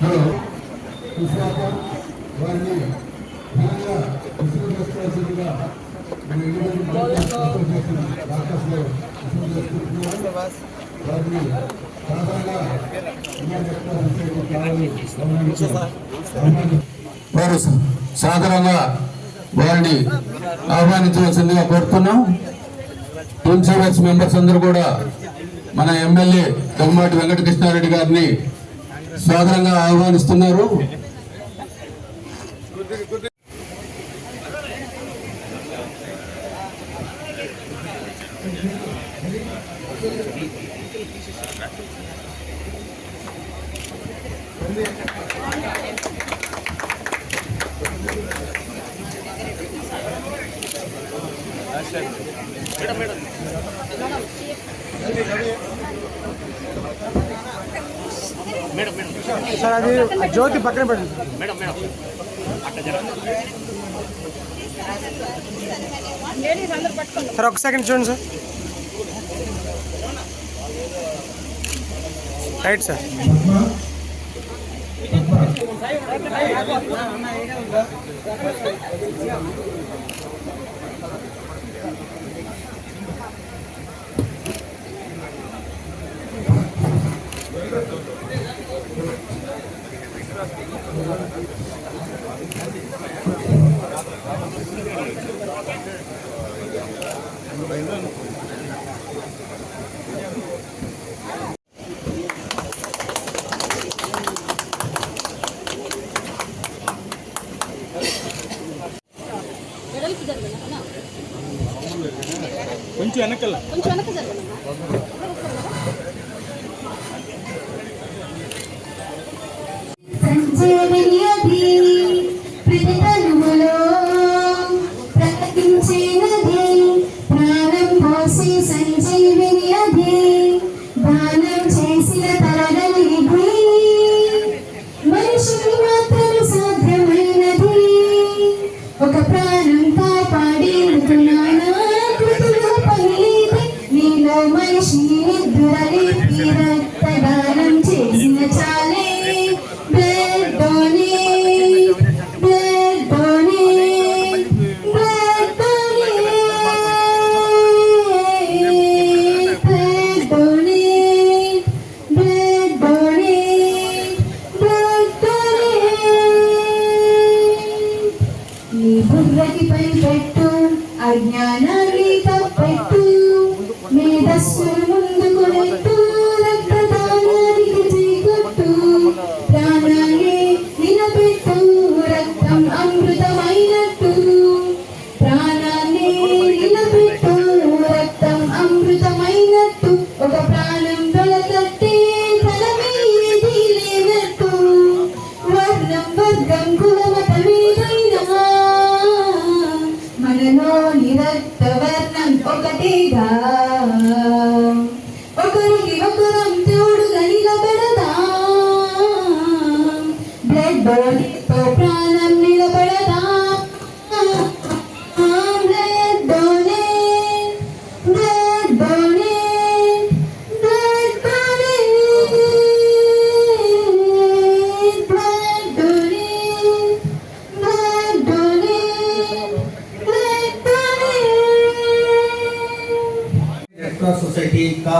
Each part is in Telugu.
హలో విశాఖ వారిని ఘనంగా విసుగు చేసుకోవాల్సిందిగా మన విసుగు చేసుకుంటున్నాం వారిని సాధారణంగా వారు సాధారణంగా వారిని ఆహ్వానించవలసిందిగా కోరుతున్నాం. టీమ్ సర్వీస్ మెంబర్స్ అందరూ కూడా మన ఎమ్మెల్యే దగ్గమాటి వెంకటకృష్ణారెడ్డి గారిని సాధారణంగా ఆహ్వానిస్తున్నారు సార్ అది జ్యోతి పక్కన పెట్టండి సార్ ఒక సెకండ్ చూడండి sir right sir Thank you. కొంచెం వెనకాల. కొంచెం వెనక జరగనా రక్తం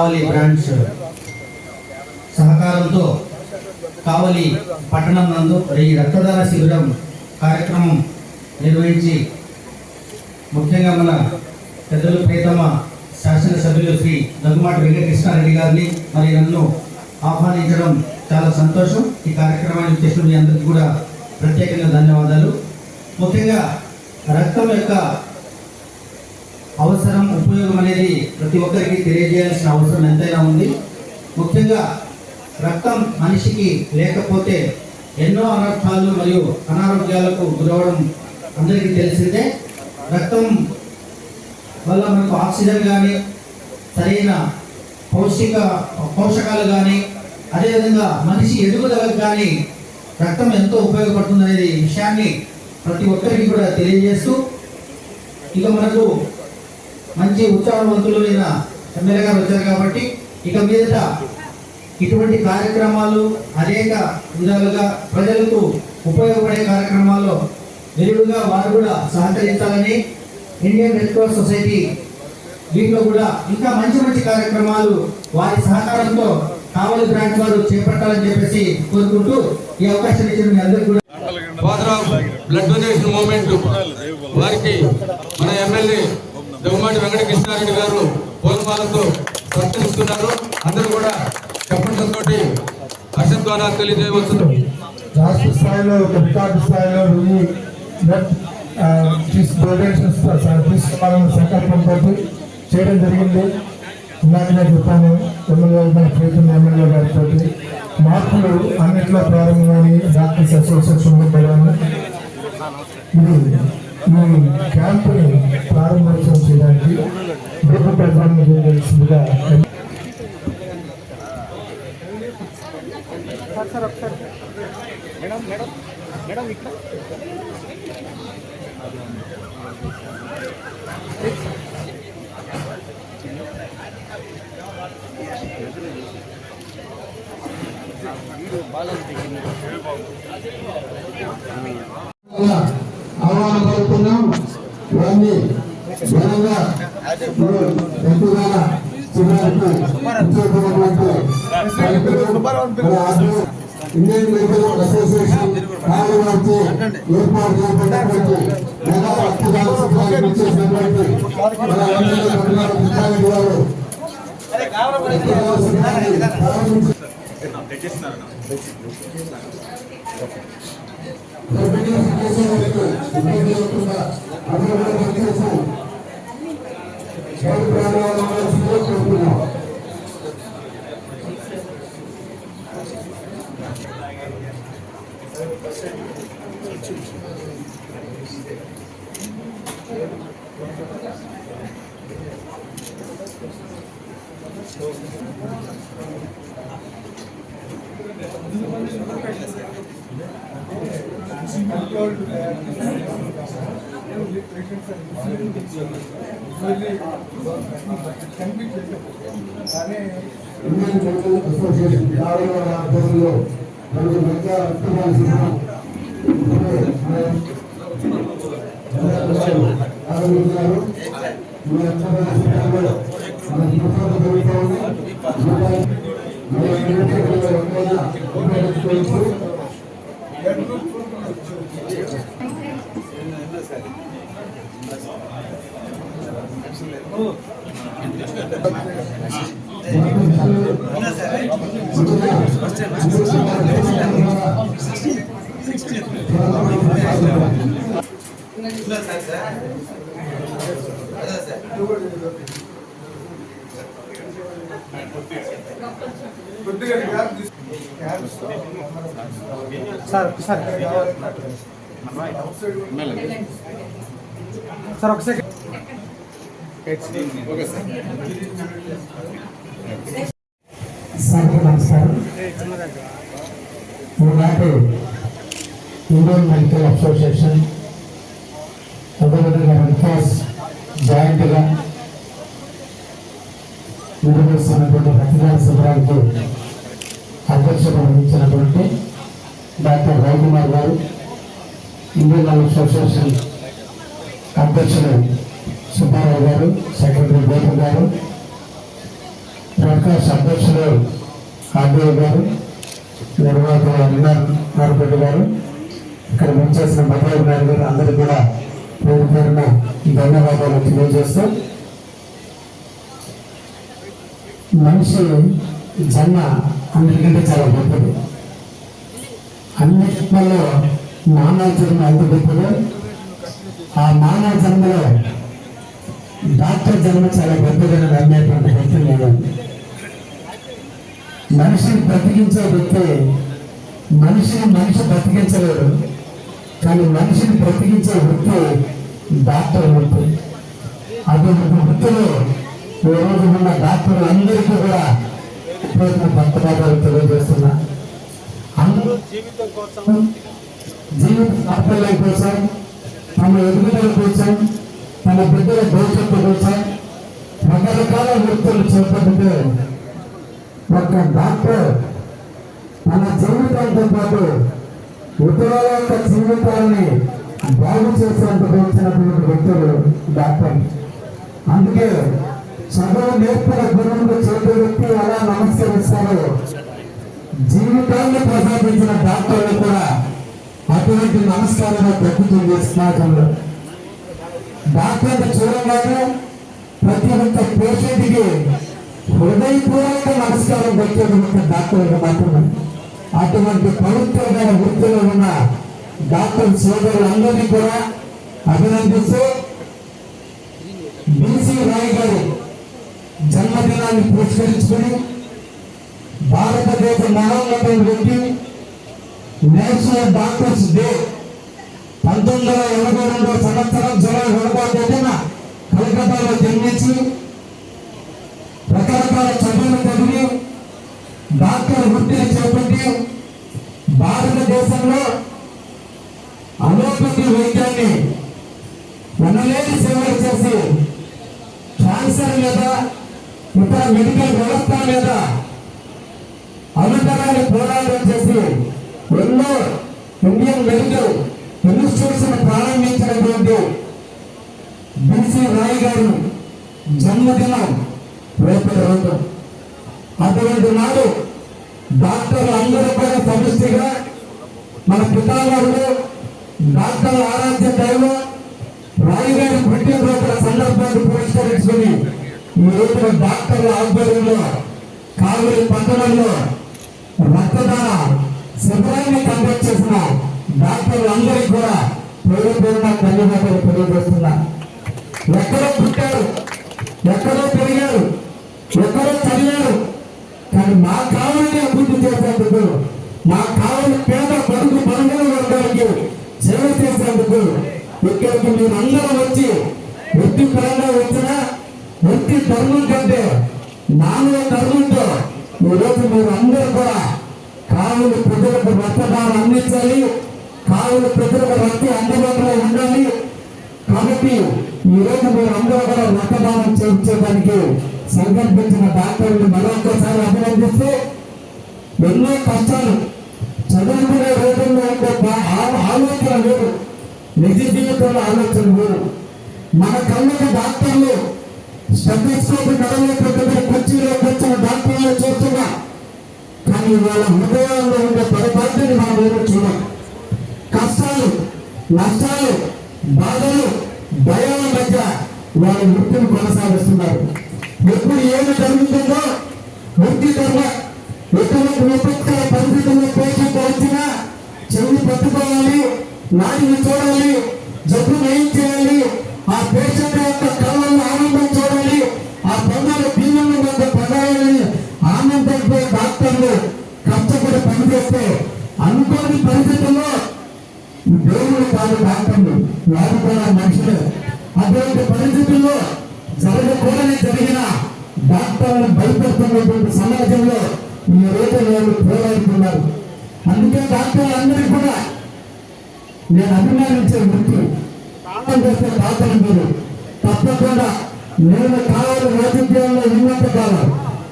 కావలి బ్రాంచ్ సహకారంతో కావలి పట్టణం నందు ఈ రక్తదాన శిబిరం కార్యక్రమం నిర్వహించి ముఖ్యంగా మన పెద్దలు ప్రియతమ శాసనసభ్యులు శ్రీ దగ్గుమాటి వెంకటకృష్ణారెడ్డి గారిని మరి నన్ను ఆహ్వానించడం చాలా సంతోషం. ఈ కార్యక్రమాన్ని చేసిన మీ అందరికీ కూడా ప్రత్యేకంగా ధన్యవాదాలు. ముఖ్యంగా రక్తం యొక్క అవసరం ఉపయోగం అనేది ప్రతి ఒక్కరికి తెలియజేయాల్సిన అవసరం ఎంతైనా ఉంది. ముఖ్యంగా రక్తం మనిషికి లేకపోతే ఎన్నో అనర్థాలు మరియు అనారోగ్యాలకు గురవడం అందరికీ తెలిసిందే. రక్తం వల్ల మనకు ఆక్సిజన్ కానీ సరైన పౌష్టిక పోషకాలు కానీ అదేవిధంగా మనిషి ఎదుగుదలకు కానీ రక్తం ఎంతో ఉపయోగపడుతుంది అనేది విషయాన్ని ప్రతి ఒక్కరికి కూడా తెలియజేస్తూ ఇక మనకు మంచి ఉత్సాహవంతులైన ఎమ్మెల్యే గారు వచ్చారు కాబట్టి ఇక మీదట ఇటువంటి కార్యక్రమాలు అనేక విధాలుగా ప్రజలకు ఉపయోగపడే కార్యక్రమాల్లో విరివిగా వారు కూడా సహకరించాలని ఇండియన్ రెడ్ క్రాస్ సొసైటీ దీంట్లో కూడా ఇంకా మంచి మంచి కార్యక్రమాలు వారి సహకారంతో కావలి బ్రాంచ్ వారు చేపట్టాలని చెప్పేసి కోరుకుంటూ ఈ అవకాశం ఇచ్చిన మీ అందరికీ కూడా బ్లడ్ డొనేషన్ మూమెంట్ వారికి మన ఎమ్మెల్యే దొమ్మటి వెంకటకృష్ణారెడ్డి గారు పూలమాలతో సత్కరిస్తున్నారు అందరూ కూడా చెప్పడంతో హర్షద్వారా తెలియజేయవచ్చు రాష్ట్ర స్థాయిలో రికార్డు స్థాయిలో వెయ్యి బ్లడ్ తీసు డొనేషన్స్ తీసుకోవాలన్న సంకల్పంతో చేయడం జరిగింది. ఇందాక చెప్పాను. ఎమ్మెల్యే మన ప్రీతం ఎమ్మెల్యే గారితో మార్పులు అన్నింటిలో ప్రారంభమని డాక్టర్స్ అసోసియేషన్లో పడాను. ఇది ఈ క్యాంపుని ప్రారంభోత్సవం చేయడానికి గ్రూప్ ప్రధానం చేయవలసిందిగా సార్ పలుకుతున్నాం వారిని ఘనంగా మరి ఎక్కువగా చివరికి ఇచ్చేటటువంటి కార్యక్రమం మన ఆధ్వర్యం ఇండియన్ మెడికల్ అసోసియేషన్ కార్యవర్తి ఏర్పాటు చేయబడినటువంటి మెగా రక్తదాన శిబిరానికి ఇచ్చేసినటువంటి మన ఎమ్మెల్యే బండారు కృష్ణారెడ్డి గారు రక్తదాన శిబిరాన్ని ప్రారంభించారు. గర్భిణీ సందేశాలకు ఇబ్బంది లేకుండా అందరూ కూడా ఇండియన్ మెడికల్ అసోసియేషన్ ఆధ్వర్యంలో మెగా రక్తదాన మన ఆరంభించారు ఈ రక్తదాన శిబిరంలో మన ఉంది మన నియోజకవర్గంలో ఎవరైనా ఉపయోగించుకోవచ్చు సార్ సార్. సార్ ఒక సెకండ్ నమస్కారం ఈనాటి ఇండియన్ మెడికల్ అసోసియేషన్ అదేవిధంగా రెడ్ క్రాస్ జాయింట్గా నిర్వహిస్తున్నటువంటి రక్తదాన శిబిరానికి అధ్యక్షత వహించినటువంటి డాక్టర్ రవికుమార్ గారు ఇండియన్ అసోసియేషన్ అధ్యక్షులు సుబ్బారావు గారు సెక్రటరీ గోపల్ గారు ప్రకాష్ అధ్యక్షులు ఆర్డీఓ గారు నిర్వాహకులు అన్నారు నారపెట్టి గారు ఇక్కడ ముంచేసిన మధురావు నాయుడు గారు అందరికీ కూడా పేరు పేరున ధన్యవాదాలు తెలియజేస్తూ మనిషి జన్మ అన్నిటికంటే చాలా గొప్పది. అన్నిటిలో మానవ జన్మ ఎంత గొప్పదో ఆ మానవ జన్మలో డాక్టర్ జన్మ చాలా గొప్పదని నమ్మేటువంటి వ్యక్తి నేను. మనిషిని బ్రతికించే వ్యక్తి మనిషిని మనిషి బ్రతికించలేడు కానీ మనిషిని బ్రతికించే వృత్తి డాక్టర్ వృత్తి అటువంటి వృత్తిలో ఈ రోజు ఉన్న డాక్టర్లు అందరికీ కూడా ప్రయత్న భక్త భక్తపాదాలు తెలియజేస్తున్నా. అందరూ జీవితం కోసం జీవిత సాఫల్యం కోసం తమ ఎదుగుదల కోసం తమ బిడ్డల భవిష్యత్తు కోసం రకరకాల వృత్తులు చేపట్టితే ఒక డాక్టర్ తన జీవితంతో పాటు ఇతరుల యొక్క జీవితాన్ని బాగు చేసేందుకు వచ్చినటువంటి వ్యక్తులు డాక్టర్. అందుకే చదువు నేర్పిన గురువుకు చేతి వ్యక్తి ఎలా నమస్కరిస్తారో జీవితాన్ని ప్రసాదించిన డాక్టర్లు కూడా అటువంటి నమస్కారాలు దక్కుతుంది స్నాకంలో డాక్టర్ చూడగానే ప్రతి ఒక్క పేషెంట్కి హృదయపూర్వక నమస్కారం పెట్టేది ఒక డాక్టర్గా మాత్రమే. అటువంటి పవిత్రమైన వృత్తిలో ఉన్న డాక్టర్ సోదరులందరినీ కూడా అభినందిస్తూ బీసీ రాయ్ గారి జన్మదినాన్ని పురస్కరించుకుని భారతదేశ మహోన్నతం వ్యక్తి నేషనల్ డాక్టర్స్ డే పంతొమ్మిది వందల ఎనభై రెండవ సంవత్సరం జూలై ఒకటో తేదీన కలకత్తాలో జన్మించి రకరకాల చదువులు చదివి డాక్టర్ వృత్తిని చేపట్టి భారతదేశంలో అలోపతి వైద్యాన్ని ఎనలేని సేవలు చేసి క్యాన్సర్ మీద ఇతర మెడికల్ వ్యవస్థ మీద అనుకరాన్ని పోరాటం చేసి ఎన్నో ఇండియన్ మెడికల్ ఇన్స్టిట్యూట్స్ ప్రారంభించినటువంటి బీసీ రాయ్ గారు జన్మదినం రేపటి రోజు. అటువంటి నాడు డాక్టర్లు అందరూ కూడా సమిష్టిగా మన పితామహుడు డాక్టర్ ఆరాధ్య దైవం రాయ్ గారి పుట్టినరోజుల సందర్భాన్ని పురస్కరించుకొని ఈ రోజున డాక్టర్ల ఆధ్వర్యంలో కావేరి పట్టణంలో రక్తదాన శిబిరాన్ని కండక్ట్ చేసిన డాక్టర్లు అందరికీ కూడా పేరు పేరున ధన్యవాదాలు తెలియజేస్తున్నా. ఎక్కడో పుట్టారు ఎక్కడో పెరిగారు ఎక్కడో చదివారు కానీ మా కావాలని అభివృద్ధి చేసేందుకు మా కావాలి పేద బతుకు బలమైన వర్గానికి సేవ చేసేందుకు ఇక్కడికి మీరు అందరూ వచ్చి వృత్తి పరంగా వచ్చినా వృత్తి ధర్మం కంటే నాలుగో ధర్మంతో ఈరోజు మీరు అందరూ కూడా కావులు ప్రజలకు రక్తదానం అందించాలి. కావులు ప్రజలకు రక్తి అందుబాటులో ఉండాలి. కాబట్టి ఈరోజు మీరు అందరూ కూడా రక్తదానం చేయించడానికి సంకల్పించిన డాక్టర్లు మరొకసారి అభినందిస్తూ ఎన్నో కష్టాలు. చదువుకునే రోజుల్లో ఉండే ఆలోచన వేరు నిజ జీవితంలో ఆలోచన వేరు మన కళ్ళకు డాక్టర్లు స్టెథోస్కోప్ నడవలో పెట్టుకుని కుర్చీలో కూర్చున్న డాక్టర్లు చూస్తున్నా. హృదయాల్లో ఉండే పొరపాటుని మనం ఏమో చూడం కష్టాలు నష్టాలు బాధలు భయాల మధ్య వారి వృత్తిని కొనసాగిస్తున్నారు. ఎప్పుడు ఏమి జరుగుతుందో వృత్తి ధర్మ ఎటువంటి విపత్కర పరిస్థితుల్లో పేషెంట్ వచ్చినా చెవి పట్టుకోవాలి నాటిని చూడాలి జబ్బు నయం చేయాలి ఆ పేషెంట్ డాక్టర్లు వారు అటువంటి పరిస్థితుల్లో జరగకూడని జరిగిన డాక్టర్లను భయపడుతున్నటువంటి సమాజంలో ఈ రోజు వాళ్ళు పోరాడుతున్నారు. అందుకే డాక్టర్లు అందరికీ కూడా నేను అభిమానించే వృత్తి కాలం చేస్తే డాక్టర్ మీరు. తప్పకుండా నేను కావాలి రాజకీయాల్లో ఉన్నంత కాలం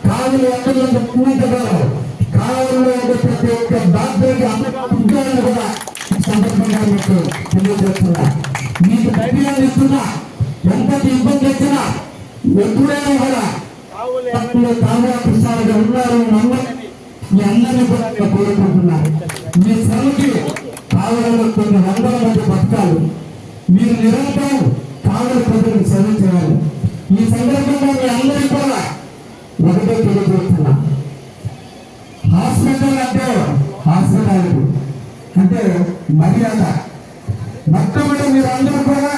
కావాలి ఎక్కడంలో ఉన్నంత కాలం కావాలలో ఉండే ప్రతి ఒక్క డాక్టర్కి ఉద్యోగాలు కూడా చేస్తున్నట్టు తెలియజేస్తున్నా. మీకు ధైర్యాలు ఇస్తున్నా ఎంతటి ఇబ్బంది వచ్చినా ఎప్పుడైనా కూడా తప్పులు కామరాకృష్ణాలుగా ఉన్నారు మీ అందరినీ కూడా కోరుకుంటున్నారు మీ శ్రమకి కావలలో కొన్ని వందల మంది బతకాలి. మీరు నిరంతరం కావలి ప్రజలకు సేవ చేయాలి. ఈ సందర్భంగా మీ అందరికీ కూడా ఒకటే తెలియజేస్తున్నా. హాస్పిటల్ అంటే హాస్పిటల్ అంటే మర్యాద. మొట్టమొదటి మీరు అందరూ కూడా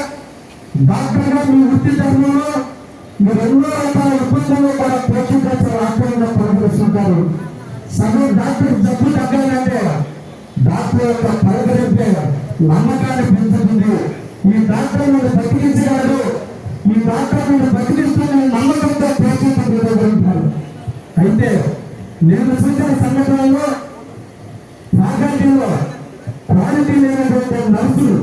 డాక్టర్గా మీ వృత్తి ధర్మంలో మీరు ఎన్నో రకాల ఇబ్బందుల్లో కూడా పోషించాల్సిన ఆక్రమంగా పనిచేస్తుంటారు. సగం డాక్టర్ జబ్బు తగ్గాలంటే డాక్టర్ యొక్క పరిగణింపే నమ్మకాన్ని పెంచుతుంది. ఈ డాక్టర్ మీరు బతికించగలరు ఈ డాక్టర్ మీరు బతికిస్తున్న నమ్మకంతో పేషెంట్ అయితే నేను చూసిన సంఘటనలో ఫ్యాకల్టీలో క్వాలిటీ లేనటువంటి నర్సులు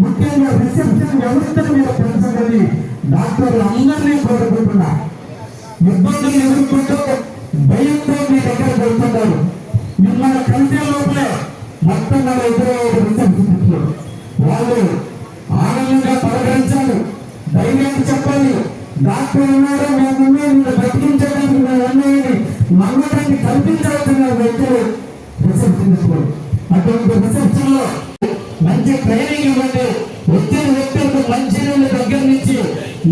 ముఖ్యంగా రిసెప్షన్ వ్యవస్థను మీద పెంచగలి డాక్టర్లు అందరినీ కోరుకుంటున్నా. ఇబ్బందులు ఎదుర్కొంటూ భయంతో మీ దగ్గర వెళ్తున్నారు మిమ్మల్ని కలిసే లోపలే మొత్తం మన ఎదురయ్యే రిసెప్షనిస్టులు వాళ్ళు ఆనందంగా పలకరించాలి ధైర్యం చెప్పాలి. డాక్టర్ ఉన్నారు? మేమున్నాం నిన్ను బతికించడానికి మేము ఉన్నాయని నమ్మకాన్ని కల్పించాల్సిన వ్యక్తులు రిసెప్షనిస్టులు అటువంటి రిసెప్షన్ మంచి ట్రైనింగ్ ఇవ్వండి వచ్చిన వ్యక్తులకు మంచి నీళ్ళ దగ్గర నుంచి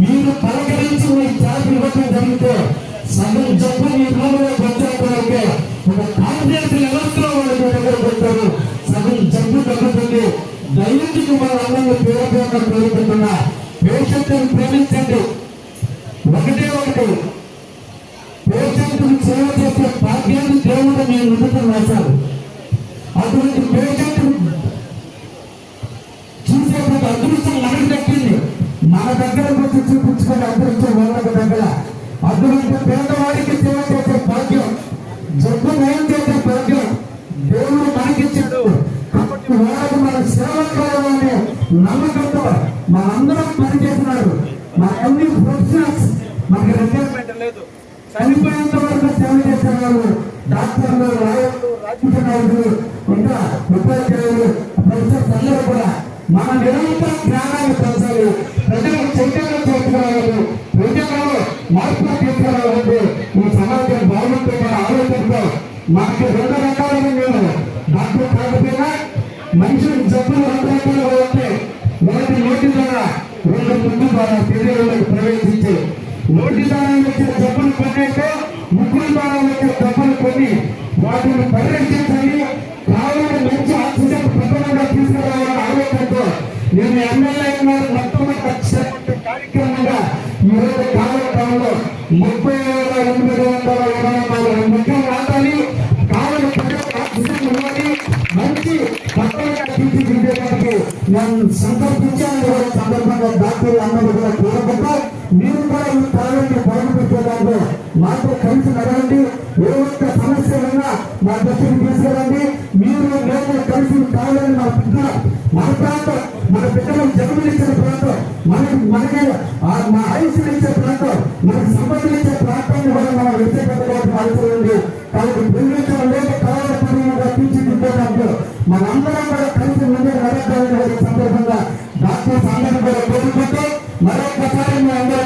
మీరు పలకరించి మీ ఛార్జ్ ఇవ్వటం జరిగితే సగం జబ్బు మీ రూమ్లో వచ్చాక ఒక కాంగ్రెస్ వ్యవస్థలో వాళ్ళు మీ దగ్గర వస్తారు సగం జబ్బు తగ్గుతుంది. దైనందిక మన అందరినీ పేరు పేరు కోరుకుంటున్నా. పేషెంట్ని ప్రేమించండి. ఒకటే ఒకటి. పేషెంట్ని సేవ చేసే భాగ్యాన్ని దేవుడు మీ నుదుట వేశారు అటువంటి పేషెంట్ చూసేటువంటి అదృష్టం మనకి దక్కింది. మన దగ్గరకు వచ్చి చూపించుకునే అదృష్టం వాళ్ళకి దగ్గర అటువంటి పేదవాడికి సేవ చేసే భాగ్యం జబ్బు నయం చేసే భాగ్యం దేవుడు మనకిచ్చాడు. కాబట్టి వాళ్ళకు మన సేవ కావాలనే నమ్మకంతో మనందరం పనిచేస్తున్నారు. మన అన్ని ప్రొఫెషనల్స్ మనకి రిటైర్మెంట్ లేదు. చనిపోయేంత వరకు సేవ చేసే వాళ్ళు డాక్టర్లు లాయర్లు రాజకీయ నాయకులు ఇంకా ఉపాధ్యాయులు ప్రొఫెసర్స్ అందరూ కూడా మన నిరంతరం జ్ఞానాన్ని పెంచాలి ప్రజలు చైతన్యం తీసుకురావాలి ప్రజలలో మార్పులు తీసుకురావాలంటే ఈ సమాజం బాగుంటుందనే ఆలోచనతో మనకి రెండు రకాలుగా నేను డాక్టర్ కాకపోయినా మనుషులు జబ్బులు రెండు రకాలుగా ఉంటాయి ఒకటి నోటి ద్వారా రెండు ముందు ద్వారా శరీరంలోకి ప్రవేశించి నోటి ద్వారా వచ్చిన జబ్బులు కొన్ని అయితే ముక్కుల వచ్చిన జబ్బులు కొన్ని వాటిని పరిరక్షించాలి కావాలని మంచి ఆక్సిజన్ ప్రధానంగా తీసుకురావాలని ఆలోచనతో నేను ఎమ్మెల్యే అయినారు మొట్టమొదటి కార్యక్రమంగా ఈరోజు రోజు ముప్పై వేల ఎనిమిది వందల ఇరవై నాలుగు ముఖ్యంగా నేను సంకల్పించాను కూడా సందర్భంగా డాక్టర్ అన్నది కూడా కోరకుండా మీరు కూడా ఈ ప్రాణాన్ని పొడవు మాతో కలిసి నడవండి. ఏ ఒక్క సమస్య ఉన్నా మా దృష్టికి తీసుకురండి. మీరు మేము కలిసి కావాలని మా బిడ్డ మన ప్రాంతం మన బిడ్డలకు జన్మనిచ్చిన ప్రాంతం మనకి మనకి మా ఆయుష్ని ఇచ్చే ప్రాంతం మనకు సంబంధించే ప్రాంతాన్ని కూడా మనం వ్యక్తిగతంగా అవసరం ఉంది. కాబట్టి ప్రేమించడం లేదు ముందుకు నడపాలని సందర్భంగా డాక్టర్స్ అందరూ కూడా కోరుకుంటూ మరొకసారి మీ అందరూ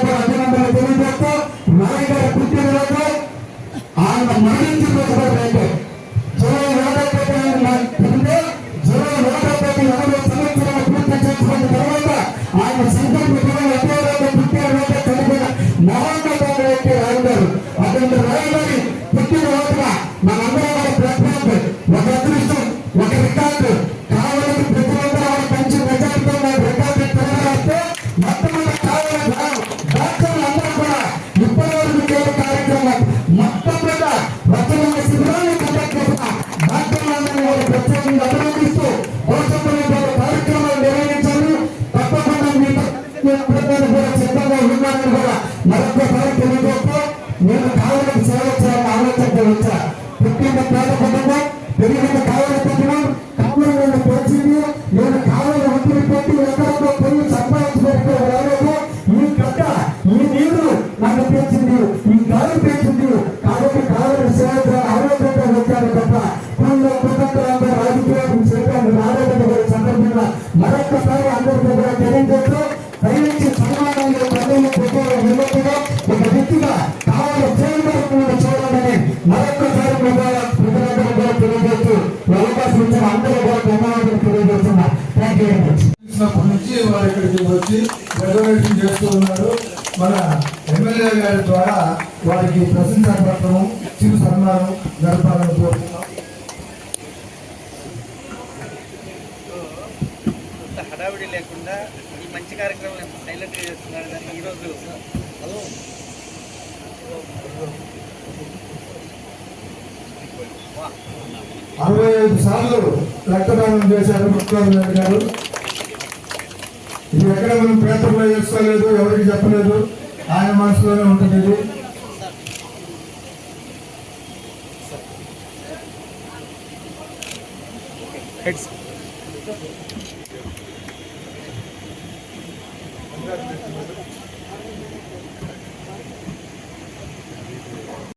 హడావిడి లేకుండా ఈ మంచి కార్యక్రమం ఎంత సైలెంట్గా చేస్తున్నారు కానీ ఈరోజు అరవై ఐదు సార్లు రక్తదానం చేశారు ముఖ్యమంత్రి గారు. ఇది ఎక్కడ మనం పేపర్లో వేసుకోలేదు ఎవరికి చెప్పలేదు. ఆయన మనసులోనే ఉంటుంది ఇది. హెడ్స్